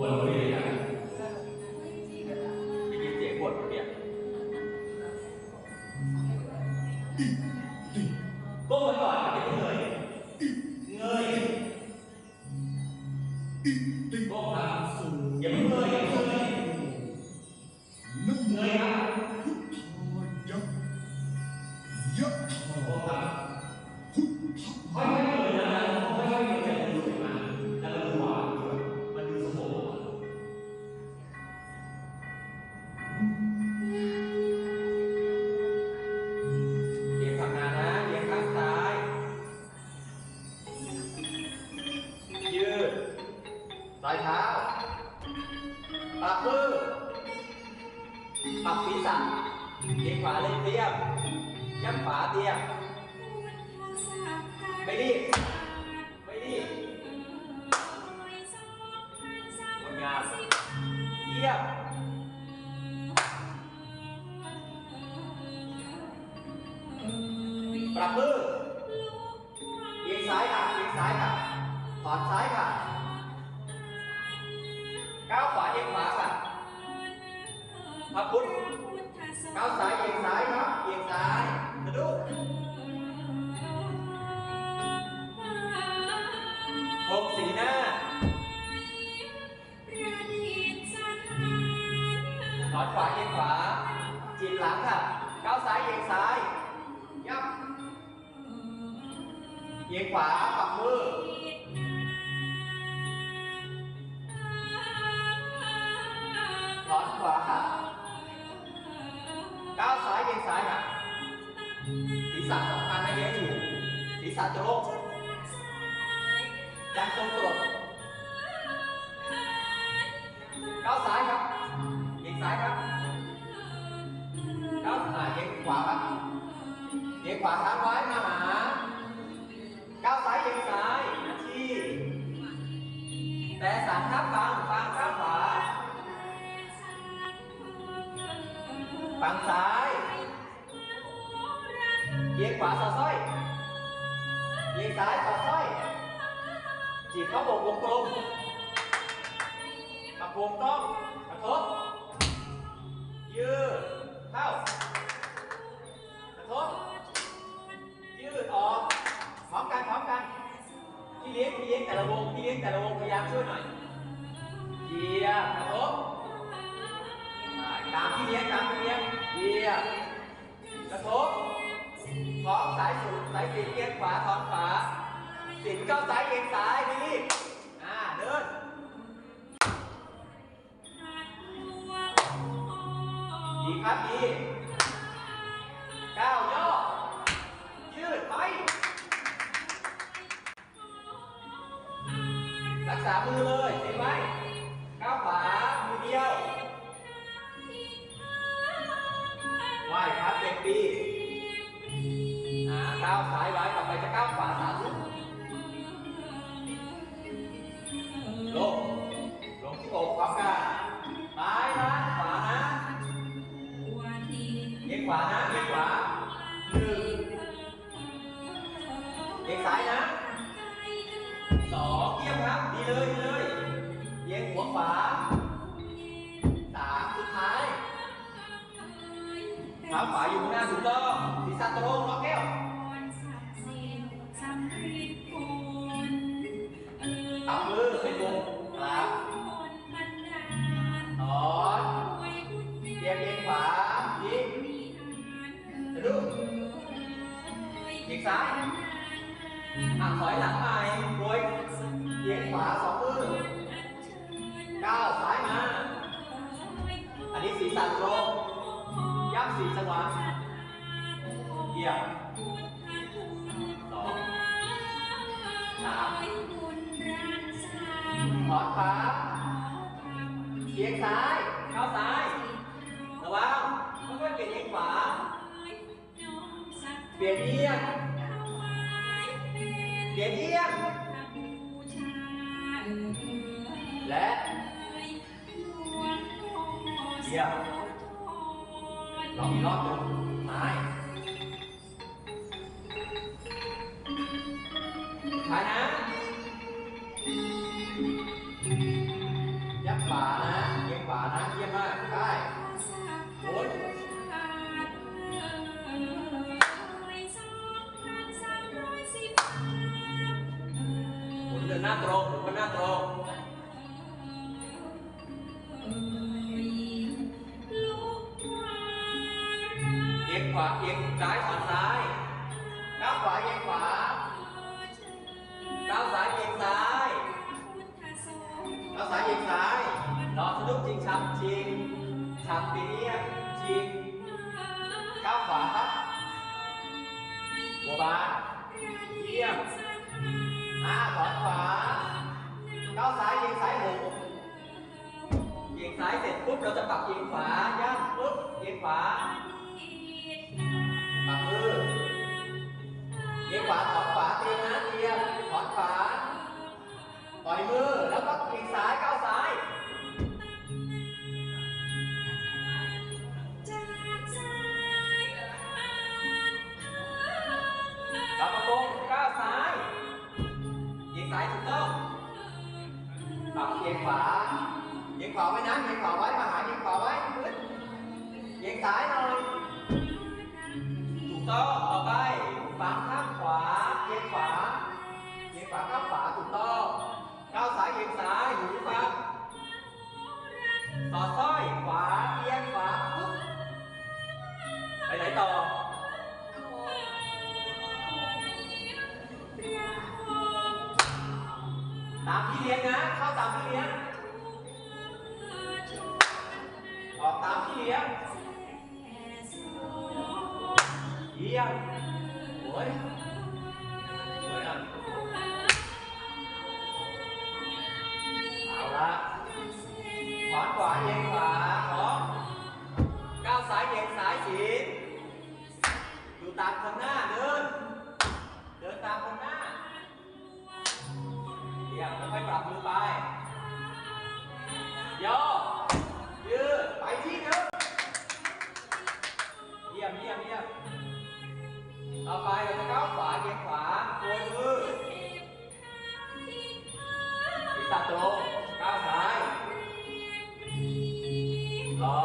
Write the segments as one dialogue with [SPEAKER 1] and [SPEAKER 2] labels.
[SPEAKER 1] วดหัวเลยอะได้ยินเสียงปวดหัวเนี่ยก เอียงขวาเลยเตรียมย้ำขวาเตรียมไม่รีบไม่รีบงดงามเยี่ยมปรับมือเอียงซ้ายค่ะเอียงซ้ายค่ะถอนซ้ายค่ะก้าวขวาเอียงขวาค่ะพับพุทธ ก้าวซ้ายเอียงซ้ายครับเอียงซ้ายกระดูกผมสีหน้าถอนขวาเอียงขวาจีบหลังค่ะก้าวซ้ายเอียงซ้ายยับเอียงขวา ฝั่งซ้ายเยียงขวาสอดสร้อยเยียงซ้ายสอดสร้อย จีบเข้าบกวงกลมประกงต้องกระทบ ยียบ กระทบคล้องสายสุดสายสีเอียงขวาถอนขวา สินเข้าซ้ายเอียงซ้ายไม่รีอ่าเดินดีครับดีก้าวย่อยืดไปรักษามือเลย นะเอียงขวาหนึ่งเอียงซ้ายนะสองเยี่ยมครับดีเลยดีเลยเอียงหัวขวาสามสุดท้ายเท้าขวาอยู่ข้างหน้าถูกต้องศีรษะตรงล็อก ก้าวซ้ายมา อันนี้ศีรษะตรงย่ำสีจังหวะเยี่ยมสองสามถอนขวาเอียงซ้าย เข้าซ้าย ระวังค่อยๆเปลี่ยนเอียงขวา เปลี่ยนเอียง เปลี่ยนเอียงและ เยี่ยมลองอีกรอบดูไม้ขานะยักขวานะเยี่ยงขวานะเยี่ยมมากได้หมุนหมุนเดินหน้าตรงหมุนหน้าตรงาก้าวซ้ายเอียงซ้ายหกเอียงซ้ายเสร็จปุ๊บเราจะปรับเอียงขวาย่างปุ๊บเอียงขวาปับมือเอียงขวาถอด ยียงขวาเยียงขวาไว้นะเยียงขวาไว้มาหาเยียงขวาไว้เยียงซ้ายหน่อยถูกต้องต่อไปฝังข้างขวาเยียงขวาเยียงขวาข้างขวาถูกต้องก้าวซ้ายเยียงซ้ายหูฟังสอดสร้อี้ยงเยี่ยมโอ้ยสวยอะเอาละขวาขวาเอียงขวาพร้อมก้าวซ้ายเอียงซ้ายสีอยู่ตามคนหน้าเดิน เดินตามคนหน้าเยี่ยมค่อยๆปรับมือไปย่อ ต่อไปเราจะก้าวขวาเอียงขวาโกยมือศีรษะตรงก้าวซ้ายรอ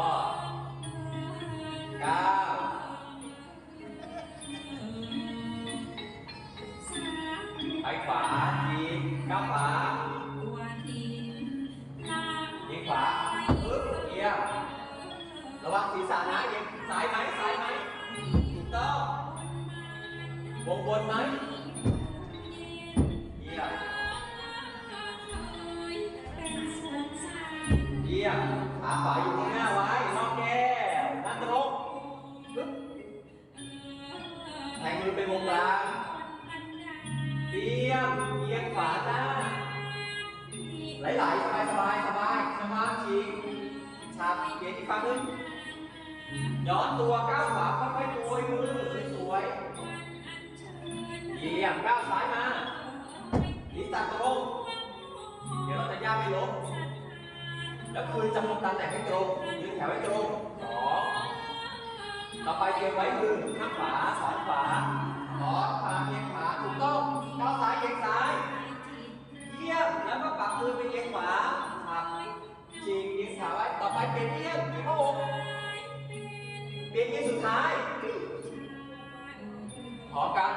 [SPEAKER 1] ก้าวไปขวาทีก้าวขวา ไหมเยี่ยมเยี่ยมขาขวาอยู่ข้างหน้าไว้นอกแก้วนั่งตรงปึ๊บแทงมือเป็นวงกลางเตรียมเอียงขวาหน้าไหลๆสบายสบายสบายสมาธิฉับเปลี่ยนอีกฝั่งหนึงย้อนตัวก้าวขวาค่อยๆโกยมือสวยๆ ดียงก้าวซ้ายมาดีตัดตรง เดี๋ยวเราจะย่าไม่ล้มแล้วคือจำนวนตันแต่ให้ตรง ยืนแถวให้ตรงสองต่อไปเก็บไว้มือข้างขวาสอนขวาขอขวาเอียงขวาถูกต้องก้าวซ้ายเอียงซ้าย เยี่ยม แล้วก็ปรับมือไปเอียงขวาขับจีบเอียงขาไว้ ต่อไปเป็นเอียงที่พระองค์เป็นเยี่ยมสุดท้ายขอกัน